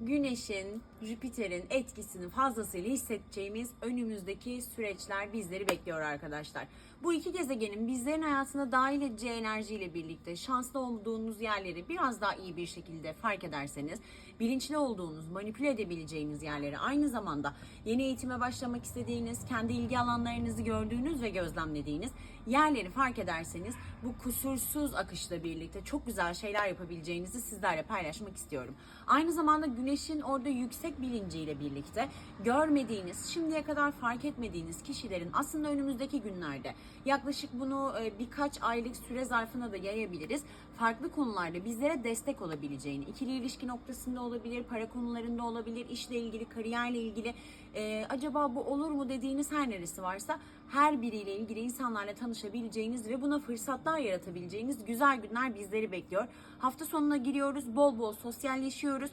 Güneşin, Jüpiter'in etkisini fazlasıyla hissedeceğimiz önümüzdeki süreçler bizleri bekliyor arkadaşlar. Bu iki gezegenin bizlerin hayatına dahil edeceği enerjiyle birlikte şanslı olduğunuz yerleri biraz daha iyi bir şekilde fark ederseniz, bilinçli olduğunuz, manipüle edebileceğiniz yerleri aynı zamanda yeni eğitime başlamak istediğiniz, kendi ilgi alanlarınızı gördüğünüz ve gözlemlediğiniz yerleri fark ederseniz bu kusursuz akışla birlikte çok güzel şeyler yapabileceğinizi sizlerle paylaşmak istiyorum. Aynı zamanda güneşin orada yüksek bilinciyle birlikte görmediğiniz, şimdiye kadar fark etmediğiniz kişilerin aslında önümüzdeki günlerde yaklaşık bunu e, birkaç aylık süre zarfına da yayabiliriz. Farklı konularda bizlere destek olabileceğini, ikili ilişki noktasında olabilir, para konularında olabilir, işle ilgili, kariyerle ilgili e, acaba bu olur mu dediğiniz her neresi varsa her biriyle ilgili insanlarla tanışabileceğiniz ve buna fırsatlar yaratabileceğiniz güzel günler bizleri bekliyor. Hafta sonuna giriyoruz, bol bol sosyalleşiyoruz.